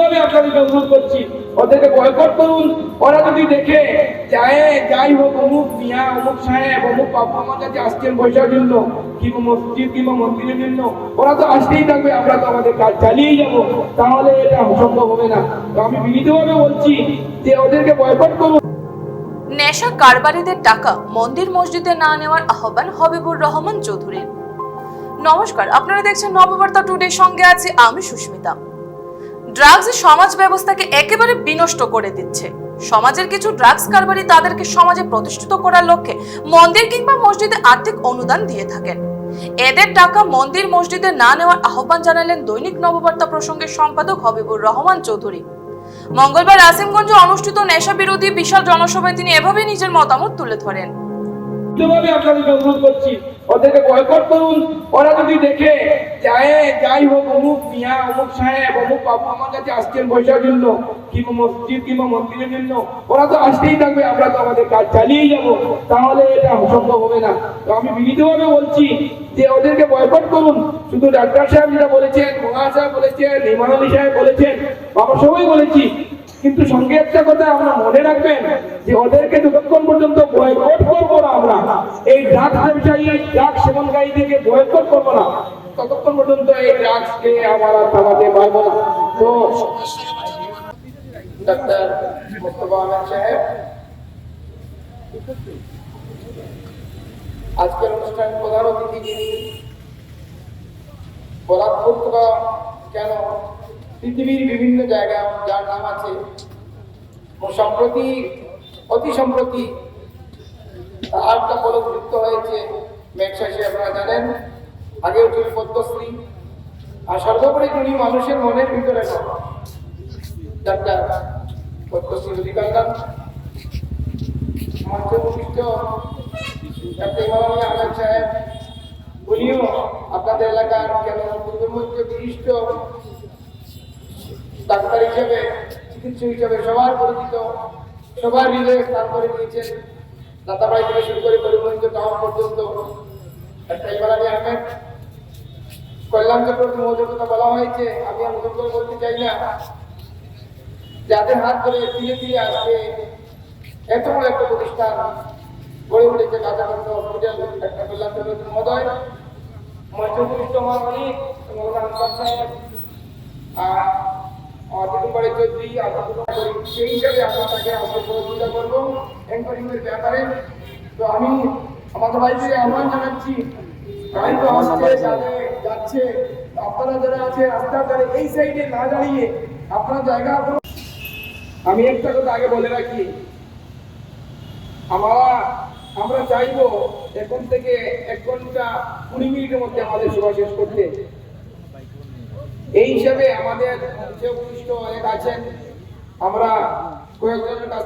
ভাবে আপনাদেরকে অনুরোধ করছি। ওদেরকে বয়কট করুন। ওরা যদি দেখে যায় যাই হোক, অমুক মিয়া, অমুক সাহেব, অমুক বাবা আমার কাছে আসছেন পয়সার জন্য, কিংবা মসজিদ, কিংবা মন্দিরের জন্য, ওরা তো আসতেই থাকবে, আমরা তো আমাদের কাজ চালিয়ে যাব। তাহলে এটা সম্ভব হবে না। তো আমি বিনীতভাবে বলছি যে ওদেরকে বয়কট করুন। নেশা কারবারিদের টাকা মন্দির মসজিদে না নেওয়ার আহ্বান হবিবুর রহমান চৌধুরীর। নমস্কার, আপনারা দেখছেন নববার্তা টুডে সঙ্গে আছে আমি সুস্মিতা। ড্রাগস সমাজ ব্যবস্থাকে একেবারে বিনষ্ট করে দিচ্ছে। সমাজের কিছু ড্রাগস কারবারি তাদেরকে সমাজে প্রতিষ্ঠিত করার লক্ষ্যে মন্দির কিংবা মসজিদে আর্থিক অনুদান দিয়ে থাকেন। এদের টাকা মন্দির মসজিদে না নেওয়ার আহ্বান জানালেন দৈনিক নববার্তা প্রসঙ্গের সম্পাদক হবিবুর রহমান চৌধুরী। মঙ্গলবার আসিমগঞ্জে অনুষ্ঠিত নেশা বিরোধী বিশাল জনসভায় তিনি এভাবে নিজের মতামত তুলে ধরেন। ভাবে আপনাদেরকে অনুরোধ করছি। ওদেরকে বয়কট করুন, ওরা যদি দেখে, যায়, যাই হোক, অমুক মিয়া, অমুক সাহেব, অমুক বাবা আমার কাছে আসছেন পয়সার জন্য, কিংবা মসজিদ, কিংবা মন্দিরের জন্য, ওরা তো আসতেই থাকবে, আমরা তো আমাদের কাজ চালিয়ে যাব। তাহলে এটা সম্ভব হবে না। তো আমি বিনীতভাবে বলছি যে, ওদেরকে বয়কট করুন। শুধু ডাক্তার সাহেব যেটা বলেছেন, মহা সাহেব বলেছেন ইমান আলী সাহেব বলেছেন, বাবা সবাই বলেছি। কিন্তু সঙ্গে একটা কথা আমরা মনে রাখবেন, যে ওদেরকে যতক্ষণ পর্যন্ত বয়কট এই ড্রাগস ব্যবসায়ী ড্রাগস সেবনকারীদেরকে বয়কট করব না। ততক্ষণ পর্যন্ত এই ড্রাগসকে আমরা থামাতে পারব না। তো আজকের অনুষ্ঠান প্রধান অতিথি যিনি কেন পৃথিবীর বিভিন্ন জায়গায় যার নাম আছে সম্প্রতি, অতি সম্প্রতি তারটা পদযুক্ত হয়েছে মেঘশাসী আপনারা জানেন। আগেও ছিল পদ্মশ্রী, আর সর্বোপরি তিনি মানুষের মনের ভিতরে ডাক্তার পদ্মশ্রী অধিকার মঞ্চভূমিষ্ঠ ডাক্তার ইমাম আহমেদ সাহেব, উনিও আপনাদের এলাকার কেন পূর্বের মধ্যে বিশিষ্ট ডাক্তার হিসেবে, চিকিৎসক হিসেবে সবার পরিচিত, সবার হৃদয়ে স্থান করে নিয়েছেন দাতাবাড়ি থেকে শুরু করে পরিমঞ্চ টাউন পর্যন্ত একটা ইমাম আলী আহমেদ কল্যাণ চক্রবর্তী কথা বলা হয়েছে, আমি আর করে বলতে চাই না যাদের হাত ধরে ধীরে ধীরে আসবে এত বড় একটা প্রতিষ্ঠান গড়ে উঠেছে কাছাকাছি হসপিটাল, একটা কল্যাণ চক্রবর্তী মহোদয় মঞ্চপুষ্ট মহামণি মৌলানা আনসার সাহেব আর ব্যাপারে। তো আমি আমাদের আহ্বান জানাচ্ছি যাচ্ছে আপনারা যারা আছে, রাস্তার ধারে এই সাইডে না দাঁড়িয়ে আপনার জায়গা আমি একটা কথা আগে বলে রাখি। আমরা আমরা চাইব এখন থেকে এক ঘণ্টা কুড়ি মিনিটের মধ্যে আমাদের সভা শেষ করতে। এই হিসাবে আমাদের উপরিষ্ট অনেক আছেন। আমরা কয়েকজনের কাছ